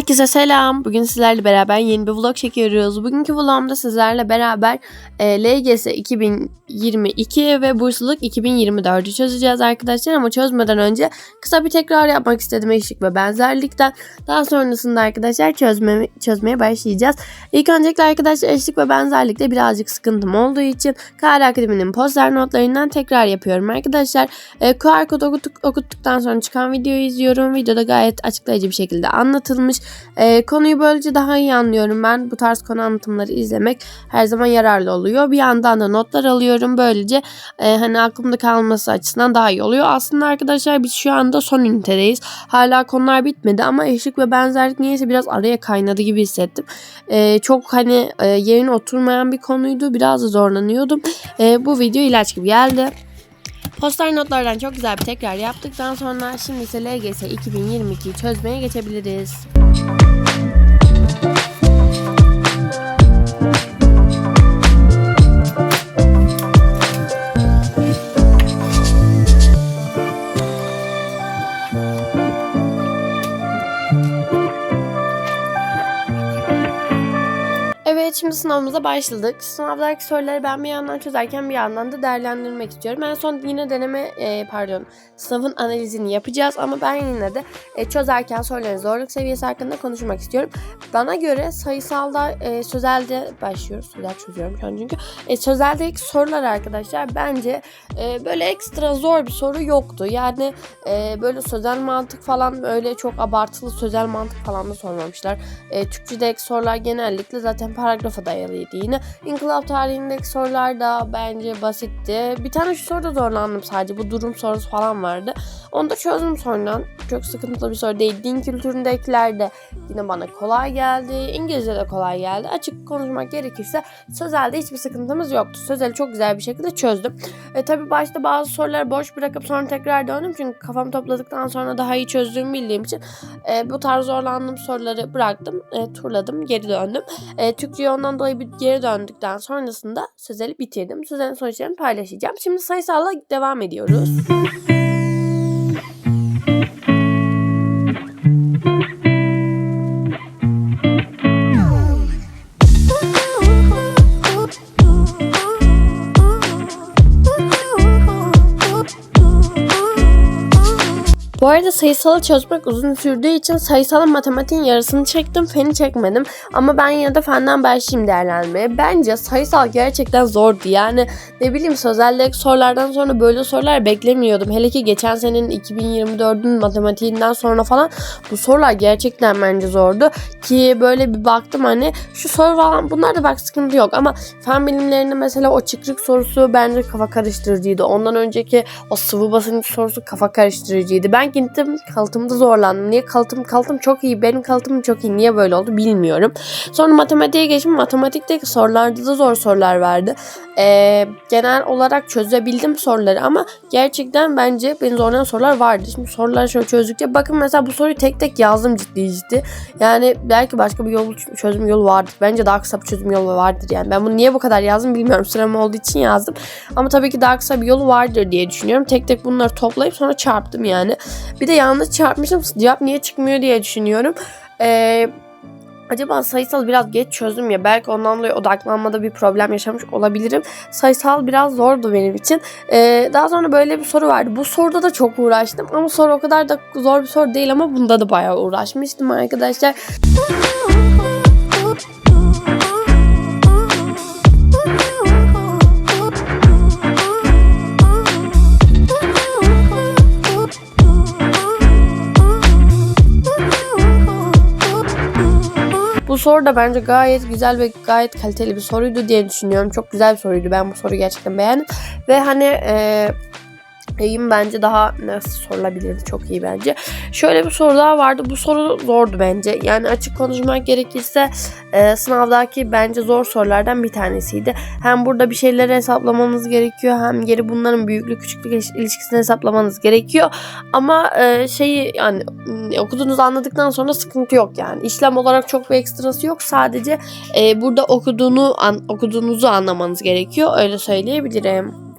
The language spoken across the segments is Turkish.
Herkese selam. Bugün sizlerle beraber yeni bir vlog çekiyoruz. Bugünkü vlogumda sizlerle beraber e, LGS 2022 ve bursluluk 2024'ü çözeceğiz arkadaşlar. Ama çözmeden önce kısa bir tekrar yapmak istedim eşlik ve benzerlikten. Daha sonrasında arkadaşlar çözme, çözmeye başlayacağız. İlk öncelikle arkadaşlar eşlik ve benzerlikte birazcık sıkıntım olduğu için KR Akademi'nin poster notlarından tekrar yapıyorum arkadaşlar. E, QR kod okuttuk, okuttuktan sonra çıkan videoyu izliyorum. Videoda gayet açıklayıcı bir şekilde anlatılmış. E, konuyu böylece daha iyi anlıyorum ben. Bu tarz konu anlatımları izlemek her zaman yararlı oluyor. Bir yandan da notlar alıyorum. Böylece e, hani aklımda kalması açısından daha iyi oluyor. Aslında arkadaşlar biz şu anda son ünitedeyiz. Hala konular bitmedi ama eşlik ve benzerlik niyeyse biraz araya kaynadı gibi hissettim. E, çok hani e, yerine oturmayan bir konuydu. Biraz da zorlanıyordum. E, bu video ilaç gibi geldi. Poster notlardan çok güzel bir tekrar yaptıktan sonra şimdi ise LGS 2022'yi çözmeye geçebiliriz. Evet şimdi sınavımıza başladık. Sınavdaki soruları ben bir yandan çözerken bir yandan da değerlendirmek istiyorum. En son yine deneme e, pardon sınavın analizini yapacağız ama ben yine de e, çözerken soruların zorluk seviyesi hakkında konuşmak istiyorum. Bana göre sayısalda e, sözelde başlıyoruz. Sözel çözüyorum şu an çünkü. E, sözeldeki sorular arkadaşlar bence e, böyle ekstra zor bir soru yoktu. Yani e, böyle sözel mantık falan öyle çok abartılı sözel mantık falan da sormamışlar. E, Türkçedeki sorular genellikle zaten paragrafa dayalıydı yine. İnkılap tarihindeki sorular da bence basitti. Bir tane şu soruda zorlandım sadece. Bu durum sorusu falan vardı. Onu da çözdüm sonradan. Çok sıkıntılı bir soru değil. Din kültüründekiler de yine bana kolay geldi. İngilizce de kolay geldi. Açık konuşmak gerekirse sözelde hiçbir sıkıntımız yoktu. Sözeli çok güzel bir şekilde çözdüm. E, tabii başta bazı soruları boş bırakıp sonra tekrar döndüm. Çünkü kafamı topladıktan sonra daha iyi çözdüğümü bildiğim için e, bu tarz zorlandığım soruları bıraktım. E, turladım. Geri döndüm. E, Türkçe'ye ondan dolayı bir geri döndükten sonrasında sözeli bitirdim. Sözelin sonuçlarını paylaşacağım. Şimdi sayısalla devam ediyoruz. Arada sayısalı çözmek uzun sürdüğü için sayısalın matematiğin yarısını çektim, feni çekmedim. Ama ben yine de fenden başlayayım değerlendirmeye. Bence sayısal gerçekten zordu. Yani ne bileyim sözeldeki sorulardan sonra böyle sorular beklemiyordum. Hele ki geçen senenin 2024'ün matematiğinden sonra falan bu sorular gerçekten bence zordu. Ki böyle bir baktım hani şu soru falan bunlar da bak sıkıntı yok. Ama fen bilimlerinde mesela o çıkrık sorusu bence kafa karıştırıcıydı. Ondan önceki o sıvı basınç sorusu kafa karıştırıcıydı. Ben gittim kalıtımda zorlandım. Niye kalıtım kalıtım çok iyi. Benim kalıtımım çok iyi. Niye böyle oldu bilmiyorum. Sonra matematiğe geçtim. Matematikteki sorularda da zor sorular vardı. Ee, genel olarak çözebildim soruları ama gerçekten bence beni zorlayan sorular vardı. Şimdi soruları şöyle çözdükçe bakın mesela bu soruyu tek tek yazdım ciddi ciddi. Yani belki başka bir yol çözüm yolu vardır. Bence daha kısa bir çözüm yolu vardır yani. Ben bunu niye bu kadar yazdım bilmiyorum. Sürem olduğu için yazdım. Ama tabii ki daha kısa bir yolu vardır diye düşünüyorum. Tek tek bunları toplayıp sonra çarptım yani. Bir de yanlış çarpmışım. Cevap niye çıkmıyor diye düşünüyorum. Eee Acaba sayısal biraz geç çözdüm ya belki ondan dolayı odaklanmada bir problem yaşamış olabilirim. Sayısal biraz zordu benim için. Ee, daha sonra böyle bir soru vardı. Bu soruda da çok uğraştım ama soru o kadar da zor bir soru değil ama bunda da bayağı uğraşmıştım arkadaşlar. Bu soru da bence gayet güzel ve gayet kaliteli bir soruydu diye düşünüyorum. Çok güzel bir soruydu. Ben bu soruyu gerçekten beğendim. Ve hani e, Eğim bence daha nasıl sorulabilirdi çok iyi bence. Şöyle bir soru daha vardı. Bu soru zordu bence. Yani açık konuşmak gerekirse e, sınavdaki bence zor sorulardan bir tanesiydi. Hem burada bir şeyleri hesaplamanız gerekiyor hem geri bunların büyüklük küçüklük ilişkisini hesaplamanız gerekiyor. Ama e, şeyi yani okuduğunuzu anladıktan sonra sıkıntı yok yani. İşlem olarak çok bir ekstrası yok. Sadece e, burada okuduğunu an, okuduğunuzu anlamanız gerekiyor. Öyle söyleyebilirim.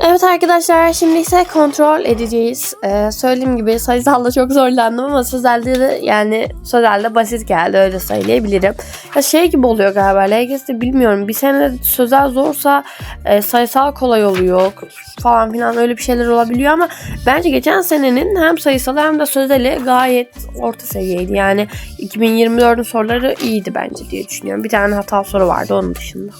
Evet arkadaşlar şimdi ise kontrol edeceğiz. Ee, söylediğim gibi sayısalda çok zorlandım ama sözelde de yani sözelde basit geldi öyle söyleyebilirim. Ya şey gibi oluyor galiba LGS'de bilmiyorum bir sene sözel zorsa e, sayısal kolay oluyor falan filan öyle bir şeyler olabiliyor ama bence geçen senenin hem sayısalı hem de sözeli gayet orta seviyeydi. Yani 2024'ün soruları iyiydi bence diye düşünüyorum. Bir tane hata soru vardı onun dışında.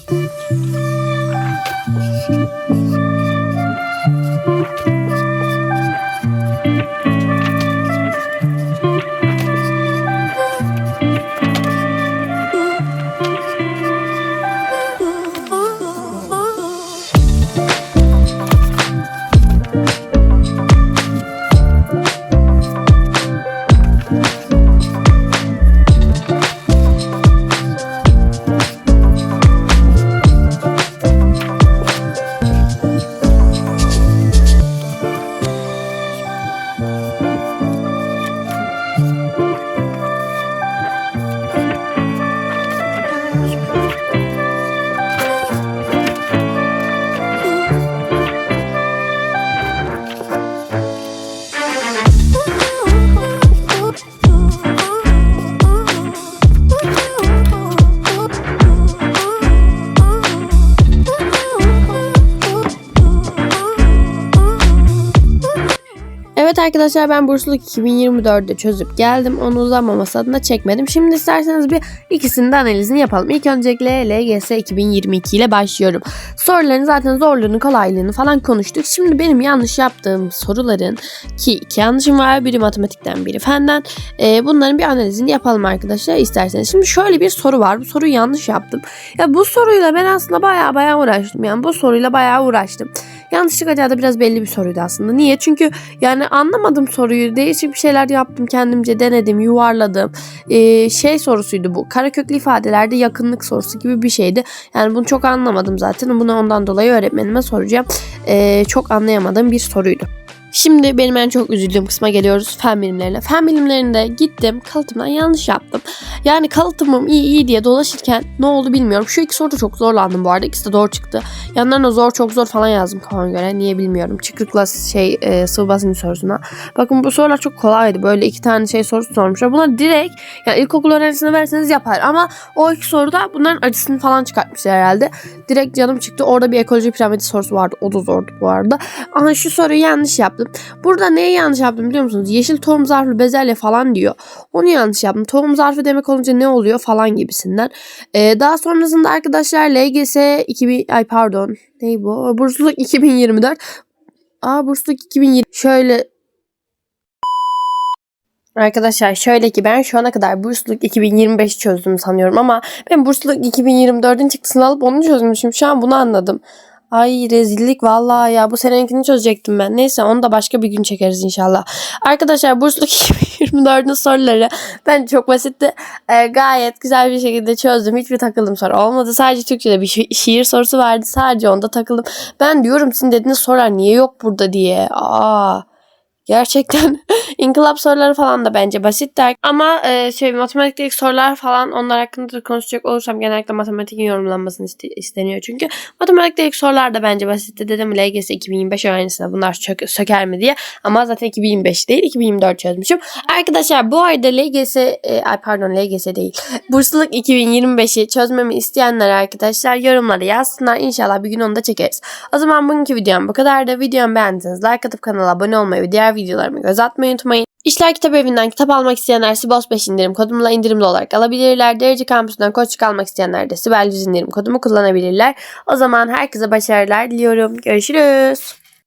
Evet arkadaşlar ben bursluluk 2024'de çözüp geldim. Onu uzanmaması adına çekmedim. Şimdi isterseniz bir ikisinin de analizini yapalım. İlk öncelikle LGS 2022 ile başlıyorum. Soruların zaten zorluğunu, kolaylığını falan konuştuk. Şimdi benim yanlış yaptığım soruların ki iki yanlışım var. Biri matematikten, biri fenden. Ee, bunların bir analizini yapalım arkadaşlar isterseniz. Şimdi şöyle bir soru var. Bu soruyu yanlış yaptım. Ya bu soruyla ben aslında baya baya uğraştım. Yani bu soruyla baya uğraştım. Yanlışlık acaba da biraz belli bir soruydu aslında. Niye? Çünkü yani anlamadım soruyu. Değişik bir şeyler yaptım kendimce denedim, yuvarladım. Ee, şey sorusuydu bu. Karaköklü ifadelerde yakınlık sorusu gibi bir şeydi. Yani bunu çok anlamadım zaten. Bunu ondan dolayı öğretmenime soracağım. Ee, çok anlayamadığım bir soruydu. Şimdi benim en çok üzüldüğüm kısma geliyoruz fen bilimlerine. Fen bilimlerinde gittim kalıtımdan yanlış yaptım. Yani kalıtımım iyi iyi diye dolaşırken ne oldu bilmiyorum. Şu iki soruda çok zorlandım bu arada. İkisi de doğru çıktı. Yanlarına zor çok zor falan yazdım kafama göre. Niye bilmiyorum. Çıkrıkla şey e, sıvı basıncı sorusuna. Bakın bu sorular çok kolaydı. Böyle iki tane şey sorusu sormuşlar. Bunlar direkt yani ilkokul öğrencisine verseniz yapar. Ama o iki soruda bunların acısını falan çıkartmışlar herhalde. Direkt canım çıktı. Orada bir ekoloji piramidi sorusu vardı. O da zordu bu arada. Ama şu soruyu yanlış yaptım. Burada neyi yanlış yaptım biliyor musunuz? Yeşil tohum zarflı bezelye falan diyor. Onu yanlış yaptım. Tohum zarfı demek olunca ne oluyor falan gibisinden. Ee, daha sonrasında arkadaşlar LGS 2000 ay pardon. Ne bu? Bursluluk 2024. Aa bursluluk 2020. Şöyle Arkadaşlar şöyle ki ben şu ana kadar bursluluk 2025 çözdüm sanıyorum ama ben bursluluk 2024'ün çıktısını alıp onu çözmüşüm. Şu an bunu anladım. Ay rezillik vallahi ya bu seneninkini çözecektim ben. Neyse onu da başka bir gün çekeriz inşallah. Arkadaşlar bursluluk 2024'ün soruları ben çok basitti. Ee, gayet güzel bir şekilde çözdüm. Hiçbir takıldım soru olmadı. Sadece Türkçe'de bir şi- şiir sorusu vardı. Sadece onda takıldım. Ben diyorum sizin dediğiniz sorular niye yok burada diye. Aa. Gerçekten inkılap soruları falan da bence basitler. Ama e, şey matematikteki sorular falan onlar hakkında da konuşacak olursam genellikle matematiğin yorumlanmasını iste- isteniyor. Çünkü matematikteki sorular da bence basitti. Dedim LGS 2025 öğrencisine bunlar çök- söker mi diye. Ama zaten 2025 değil 2024 çözmüşüm. Arkadaşlar bu ayda LGS e, ay pardon LGS değil. Bursluluk 2025'i çözmemi isteyenler arkadaşlar yorumlara yazsınlar. İnşallah bir gün onu da çekeriz. O zaman bugünkü videom bu kadar da videomu beğendiyseniz like atıp kanala abone olmayı ve diğer videolarımı göz atmayı unutmayın. İşler Kitap Evi'nden kitap almak isteyenler Sibos 5 indirim kodumla indirimli olarak alabilirler. Derece Kampüsü'nden koçluk almak isteyenler de Sibel 100 indirim kodumu kullanabilirler. O zaman herkese başarılar diliyorum. Görüşürüz.